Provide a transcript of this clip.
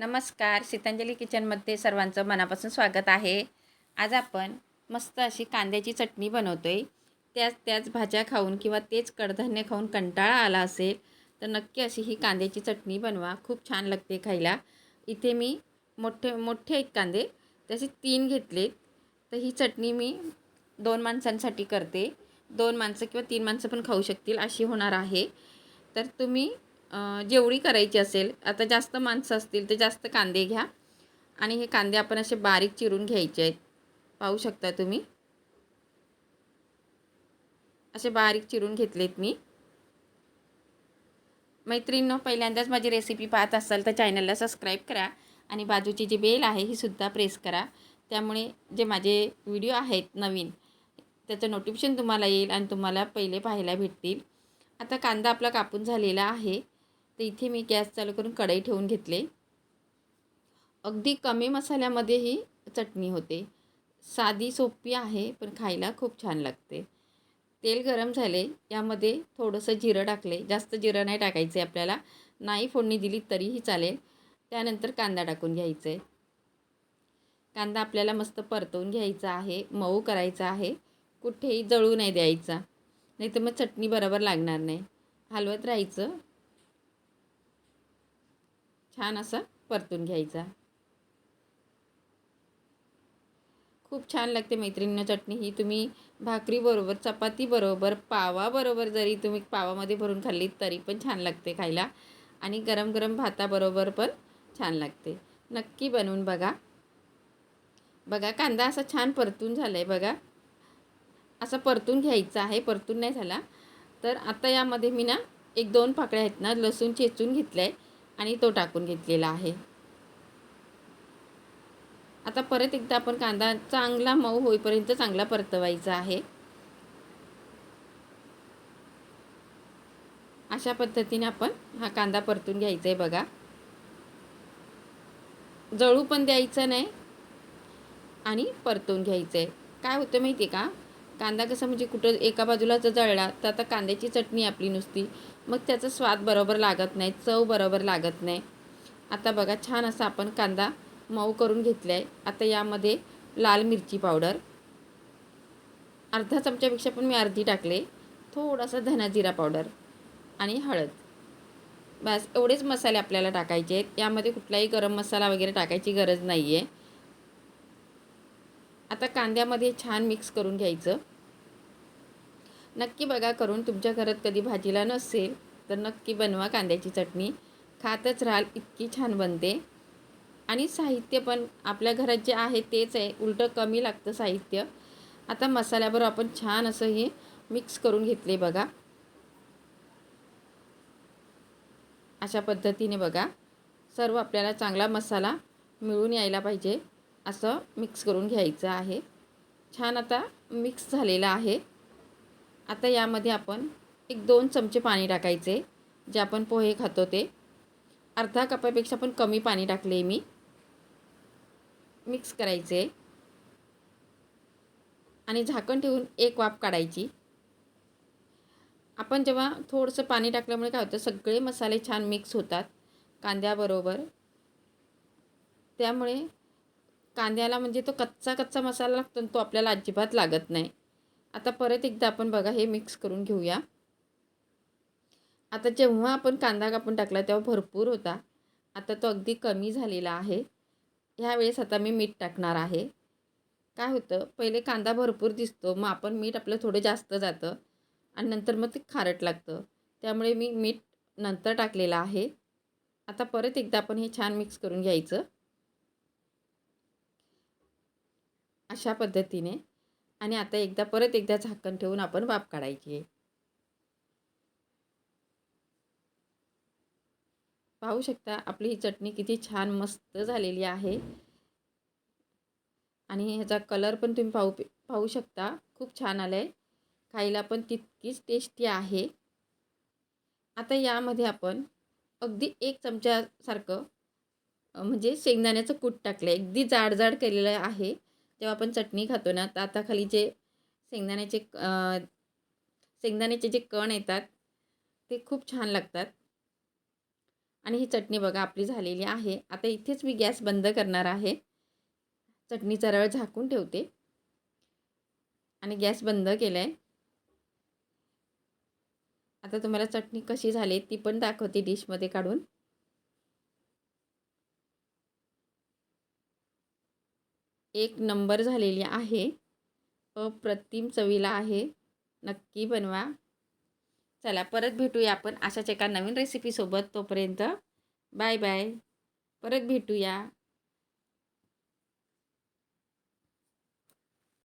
नमस्कार सीतांजली किचनमध्ये सर्वांचं मनापासून स्वागत आहे. आज आपण मस्त अशी कांद्याची चटणी बनवतो आहे त्याच त्याच भाज्या खाऊन किंवा तेच कडधान्य खाऊन कंटाळा आला असेल तर नक्की अशी ही कांद्याची चटणी बनवा. खूप छान लागते खायला. इथे मी मोठे मोठे एक कांदे तसे तीन घेतलेत. तर ही चटणी मी दोन माणसांसाठी करते. दोन माणसं किंवा तीन माणसं पण खाऊ शकतील अशी होणार आहे. तर तुम्ही जेवढी करायची असेल आता जास्त माणसं असतील तर जास्त कांदे घ्या. आणि हे कांदे आपण असे बारीक चिरून घ्यायचे आहेत. पाहू शकता तुम्ही? असे बारीक चिरून घेतलेत मी. मैत्रिणींनो पहिल्यांदाच माझी रेसिपी पाहत असाल तर चॅनलला सबस्क्राईब करा आणि बाजूची जी बेल आहे ही सुद्धा प्रेस करा. त्यामुळे जे माझे व्हिडिओ आहेत नवीन त्याचं नोटिफिकेशन तुम्हाला येईल आणि तुम्हाला पहिले पाहायला भेटतील. आता कांदा आपला कापून झालेला आहे. तर इथे मी गॅस चालू करून कढई ठेवून घेतले. अगदी कमी मसाल्यामध्ये ही चटणी होते. साधी सोपी आहे पण खायला खूप छान लागते. तेल गरम झाले यामध्ये थोडंसं जिरं टाकले. जास्त जिरं नाही टाकायचं आहे आपल्याला. नाही फोडणी दिली तरीही चालेल. त्यानंतर कांदा टाकून घ्यायचा. आहे कांदा आपल्याला मस्त परतवून घ्यायचा आहे मऊ करायचा आहे. कुठेही जळू नाही द्यायचा. नाही तर मग चटणी बरोबर लागणार नाही. हलवत राहायचं. छान असा परतून घ्यायचा. खूप छान लागते मैत्रिणीनं चटणी. ही तुम्ही भाकरीबरोबर चपातीबरोबर पावाबरोबर जरी तुम्ही पावामध्ये भरून खाल्ली तरी पण छान लागते खायला. आणि गरम गरम भाताबरोबर पण छान लागते. नक्की बनवून बघा. बघा कांदा असा छान परतून झाला आहे बघा. असं परतून घ्यायचं आहे परतून नाही झाला. तर आता यामध्ये मी ना एक दोन पाकळ्या आहेत ना लसूण चेचून घेतलं आहे आणि तो टाकून घेतलेला आहे. आता परत एकदा आपण कांदा चांगला मऊ होईपर्यंत चांगला परतवायचा आहे. अशा पद्धतीने आपण हा कांदा परतून घ्यायचा आहे बघा. जळू पण द्यायचं नाही आणि परतून घ्यायचं आहे काय होतं माहिती आहे का? कांदा कसा म्हणजे कुठं एका बाजूला जर जळला तर आता कांद्याची चटणी आपली नुसती. मग त्याचा स्वाद बरोबर लागत नाही चव बरोबर लागत नाही. आता बघा छान असा आपण कांदा मऊ करून घेतला आहे आता यामध्ये लाल मिरची पावडर. अर्धा चमच्यापेक्षा पण मी अर्धी टाकले. थोडासा धना जिरा पावडर आणि हळद. बस एवढेच मसाले आपल्याला टाकायचे आहेत. यामध्ये कुठलाही गरम मसाला वगैरे टाकायची गरज नाही आहे आता कांद्यामध्ये छान मिक्स करून घ्यायचं. नक्की बघा करून तुमच्या घरात कधी भाजीला नसेल तर नक्की बनवा कांद्याची चटणी. खातच राहाल इतकी छान बनते. आणि साहित्य पण आपल्या घरात जे आहे तेच आहे उलटं कमी लागतं साहित्य. आता मसाल्याबरोबर आपण छान असं हे मिक्स करून घेतले बघा. अशा पद्धतीने बघा. सर्व आपल्याला चांगला मसाला मिळून यायला पाहिजे. असं मिक्स करून घ्यायचं आहे. छान आता मिक्स झालेलं आहे. आता यामध्ये आपण एक दोन चमचे पाणी टाकायचे जे आपण पोहे खातो ते. अर्धा कपापेक्षा पण कमी पाणी टाकले मी. मिक्स करायचे. आणि झाकण ठेवून एक वाफ काढायची. आपण जेव्हा थोडंसं पाणी टाकल्यामुळे काय होतं सगळे मसाले छान मिक्स होतात. कांद्याबरोबर. त्यामुळे कांद्याला म्हणजे तो कच्चा कच्चा मसाला लागतो तो आपल्याला अजिबात लागत नाही. आता परत एकदा आपण बघा हे मिक्स करून घेऊया. आता जेव्हा आपण कांदा कापून टाकला तेव्हा भरपूर होता. आता तो अगदी कमी झालेला आहे. ह्यावेळेस आता मी मीठ टाकणार आहे. काय होतं पहिले कांदा भरपूर दिसतो मग आपण मीठ आपलं थोडं जास्त जातं आणि नंतर मग ते खारट लागतं. त्यामुळे मी मीठ नंतर टाकलेलं आहे. आता परत एकदा आपण हे छान मिक्स करून घ्यायचं. अशा पद्धतीने. आणि आता एकदा परत एकदा झाकण ठेवून आपण वाफ काढायची आहे. पाहू शकता आपली ही चटणी किती छान मस्त झालेली आहे. आणि ह्याचा कलर पण तुम्ही पाहू पाहू शकता. खूप छान आलं आहे खायला पण तितकीच टेस्टी आहे. आता यामध्ये आपण अगदी एक चमच्यासारखं म्हणजे शेंगदाण्याचं कूट टाकलं आहे अगदी जाड जाड केलेलं आहे. जेव्हा आपण चटणी खातो ना तर आता खाली जे शेंगदाण्याचे शेंगदाण्याचे जे कण येतात ते खूप छान लागतात. आणि ही चटणी बघा आपली झालेली आहे. आता इथेच मी गॅस बंद करणार आहे. चटणीचा रळ झाकून ठेवते. आणि गॅस बंद केला आहे आता तुम्हाला चटणी कशी झाली ती पण दाखवते डिशमध्ये काढून. एक नंबर झालेली आहे. अप्रतिम चवीला आहे. नक्की बनवा. चला परत भेटूया आपण अशाच एका नवीन रेसिपीसोबत तोपर्यंत. बाय बाय परत भेटूया.